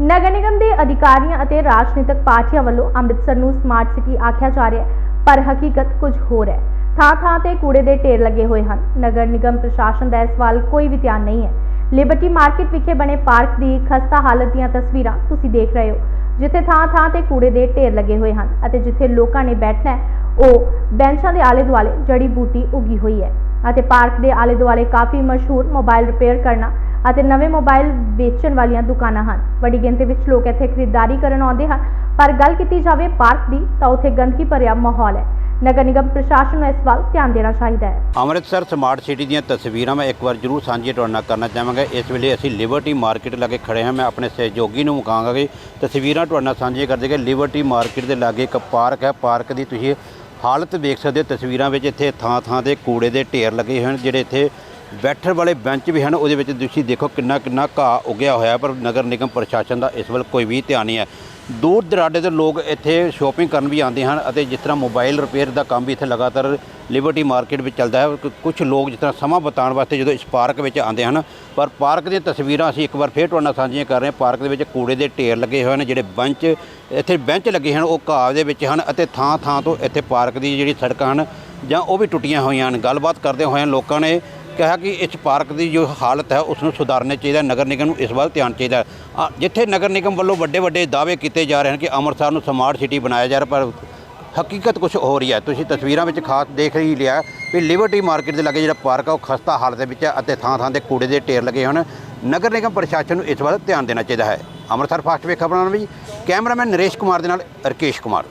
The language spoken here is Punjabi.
ਨਗਰ ਨਿਗਮ ਦੇ ਅਧਿਕਾਰੀਆਂ ਅਤੇ ਰਾਜਨੀਤਿਕ ਪਾਰਟੀਆਂ ਵੱਲੋਂ ਅੰਮ੍ਰਿਤਸਰ ਨੂੰ ਸਮਾਰਟ ਸਿਟੀ ਆਖਿਆ ਜਾ ਰਿਹਾ ਹੈ, ਪਰ ਹਕੀਕਤ ਕੁਝ ਹੋਰ ਹੈ। ਥਾਂ-ਥਾਂ ਤੇ ਕੂੜੇ ਦੇ ਢੇਰ ਲੱਗੇ ਹੋਏ ਹਨ। ਨਗਰ ਨਿਗਮ ਪ੍ਰਸ਼ਾਸਨ ਦਾ ਇਸ ਵੱਲ ਕੋਈ ਵੀ ਧਿਆਨ ਨਹੀਂ ਹੈ। ਲਿਬਰਟੀ ਮਾਰਕੀਟ ਵਿਖੇ ਬਣੇ ਪਾਰਕ ਦੀ ਖਸਤਾ ਹਾਲਤ ਦੀਆਂ ਤਸਵੀਰਾਂ ਤੁਸੀਂ ਦੇਖ ਰਹੇ ਹੋ, ਜਿੱਥੇ ਥਾਂ-ਥਾਂ ਤੇ ਕੂੜੇ ਦੇ ਢੇਰ ਲੱਗੇ ਹੋਏ ਹਨ ਅਤੇ ਜਿੱਥੇ ਲੋਕਾਂ ਨੇ ਬੈਠਣਾ ਹੈ, ਉਹ ਬੈਂਚਾਂ ਦੇ ਆਲੇ-ਦੁਆਲੇ ਜੜੀ ਬੂਟੀ ਉਗੀ ਹੋਈ ਹੈ ਅਤੇ ਪਾਰਕ ਦੇ ਆਲੇ-ਦੁਆਲੇ ਕਾਫੀ ਮਸ਼ਹੂਰ ਮੋਬਾਈਲ ਰਿਪੇਅਰ ਕਰਨਾ ਅਤੇ ਨਵੇਂ ਮੋਬਾਈਲ ਵੇਚਣ ਵਾਲੀਆਂ ਦੁਕਾਨਾਂ ਹਨ। ਵੱਡੀ ਗਿਣਤੀ ਵਿੱਚ ਲੋਕ ਇੱਥੇ ਖਰੀਦਦਾਰੀ ਕਰਨ ਆਉਂਦੇ ਹਨ। ਪਰ ਗੱਲ ਕੀਤੀ ਜਾਵੇ ਪਾਰਕ ਦੀ, ਤਾਂ ਉੱਥੇ ਗੰਦਗੀ ਭਰਿਆ ਮਾਹੌਲ ਹੈ। ਨਗਰ ਨਿਗਮ ਪ੍ਰਸ਼ਾਸਨ ਨੂੰ ਇਸ ਵੱਲ ਧਿਆਨ ਦੇਣਾ ਚਾਹੀਦਾ ਹੈ। ਅੰਮ੍ਰਿਤਸਰ ਸਮਾਰਟ ਸਿਟੀ ਦੀਆਂ ਤਸਵੀਰਾਂ ਮੈਂ ਇੱਕ ਵਾਰ ਜ਼ਰੂਰ ਸਾਂਝੀਆਂ ਤੁਹਾਡੇ ਨਾਲ ਕਰਨਾ ਚਾਹਾਂਗਾ। ਇਸ ਵੇਲੇ ਅਸੀਂ ਲਿਬਰਟੀ ਮਾਰਕੀਟ ਲਾਗੇ ਖੜੇ ਹਾਂ। ਮੈਂ ਆਪਣੇ ਸਹਿਯੋਗੀ ਨੂੰ ਮੁਕਾਂਗਾ ਕਿ ਤਸਵੀਰਾਂ ਤੁਹਾਡੇ ਨਾਲ ਸਾਂਝੀਆਂ ਕਰਦੇ ਕਿ ਲਿਬਰਟੀ ਮਾਰਕੀਟ ਦੇ ਲਾਗੇ ਇੱਕ ਪਾਰਕ ਹੈ। ਪਾਰਕ ਦੀ ਤੁਸੀਂ ਹਾਲਤ ਦੇਖ ਸਕਦੇ ਹੋ। ਤਸਵੀਰਾਂ ਵਿੱਚ ਇੱਥੇ ਥਾਂ ਥਾਂ ਤੇ ਕੂੜੇ ਦੇ ਢੇਰ ਲੱਗੇ ਹੋਏ ਹਨ, ਜਿਹੜੇ ਇੱਥੇ ਬੈਠਣ ਵਾਲੇ ਬੈਂਚ ਵੀ ਹਨ, ਉਹਦੇ ਵਿੱਚ ਤੁਸੀਂ ਦੇਖੋ ਕਿੰਨਾ ਕਿੰਨਾ ਘਾਹ ਉਗਿਆ ਹੋਇਆ, ਪਰ ਨਗਰ ਨਿਗਮ ਪ੍ਰਸ਼ਾਸਨ ਦਾ ਇਸ ਵੱਲ ਕੋਈ ਵੀ ਧਿਆਨ ਨਹੀਂ ਹੈ। ਦੂਰ ਦਰਾਡੇ ਦੇ ਲੋਕ ਇੱਥੇ ਸ਼ੋਪਿੰਗ ਕਰਨ ਵੀ ਆਉਂਦੇ ਹਨ ਅਤੇ ਜਿਸ ਤਰ੍ਹਾਂ ਮੋਬਾਈਲ ਰਿਪੇਅਰ ਦਾ ਕੰਮ ਵੀ ਇੱਥੇ ਲਗਾਤਾਰ ਲਿਬਰਟੀ ਮਾਰਕੀਟ ਵਿੱਚ ਚੱਲਦਾ ਹੈ ਕੁਝ ਲੋਕ ਜਿਸ ਤਰ੍ਹਾਂ ਸਮਾਂ ਬਿਤਾਉਣ ਵਾਸਤੇ ਜਦੋਂ ਇਸ ਪਾਰਕ ਵਿੱਚ ਆਉਂਦੇ ਹਨ, ਪਰ ਪਾਰਕ ਦੀਆਂ ਤਸਵੀਰਾਂ ਅਸੀਂ ਇੱਕ ਵਾਰ ਫੇਰ ਤੁਹਾਡੇ ਨਾਲ ਸਾਂਝੀਆਂ ਕਰ ਰਹੇ ਹਾਂ। ਪਾਰਕ ਦੇ ਵਿੱਚ ਕੂੜੇ ਦੇ ਢੇਰ ਲੱਗੇ ਹੋਏ ਨੇ ਜਿਹੜੇ ਬੈਂਚ, ਇੱਥੇ ਬੈਂਚ ਲੱਗੇ ਹਨ, ਉਹ ਘਾਹ ਦੇ ਵਿੱਚ ਹਨ ਅਤੇ ਥਾਂ ਥਾਂ ਤੋਂ ਇੱਥੇ ਪਾਰਕ ਦੀ ਜਿਹੜੀ ਸੜਕਾਂ ਹਨ ਜਾਂ ਉਹ ਵੀ ਟੁੱਟੀਆਂ ਹੋਈਆਂ ਹਨ। ਗੱਲਬਾਤ ਕਰਦੇ ਹੋਏ ਲੋਕਾਂ ਨੇ ਕਿਹਾ ਕਿ ਇਸ ਪਾਰਕ ਦੀ ਜੋ ਹਾਲਤ ਹੈ ਉਸ ਨੂੰ ਸੁਧਾਰਨਾ ਚਾਹੀਦਾ ਨਗਰ ਨਿਗਮ ਨੂੰ ਇਸ ਵੱਲ ਧਿਆਨ ਚਾਹੀਦਾ ਜਿੱਥੇ ਨਗਰ ਨਿਗਮ ਵੱਲੋਂ ਵੱਡੇ ਵੱਡੇ ਦਾਅਵੇ ਕੀਤੇ ਜਾ ਰਹੇ ਹਨ ਕਿ ਅੰਮ੍ਰਿਤਸਰ ਨੂੰ ਸਮਾਰਟ ਸਿਟੀ ਬਣਾਇਆ ਜਾ ਰਿਹਾ, ਪਰ ਹਕੀਕਤ ਕੁਝ ਹੋ ਰਹੀ ਹੈ। ਤੁਸੀਂ ਤਸਵੀਰਾਂ ਵਿੱਚ ਖਾਸ ਦੇਖ ਰਹੀ ਲਿਆ ਵੀ ਲਿਬਰਟੀ ਮਾਰਕੀਟ ਦੇ ਲਾਗੇ ਜਿਹੜਾ ਪਾਰਕ ਹੈ, ਉਹ ਖਸਤਾ ਹਾਲਤ ਦੇ ਵਿੱਚ ਹੈ ਅਤੇ ਥਾਂ ਥਾਂ ਤੇ ਕੂੜੇ ਦੇ ਢੇਰ ਲੱਗੇ ਹਨ। ਨਗਰ ਨਿਗਮ ਪ੍ਰਸ਼ਾਸਨ ਨੂੰ ਇਸ ਵੱਲ ਧਿਆਨ ਦੇਣਾ ਚਾਹੀਦਾ ਹੈ। ਅੰਮ੍ਰਿਤਸਰ ਫਾਸਟ ਵੇ ਖਬਰਾਂ ਨਾਲ ਵੀ ਕੈਮਰਾਮੈਨ ਨਰੇਸ਼ ਕੁਮਾਰ ਦੇ ਨਾਲ ਰਕੇਸ਼ ਕੁਮਾਰ।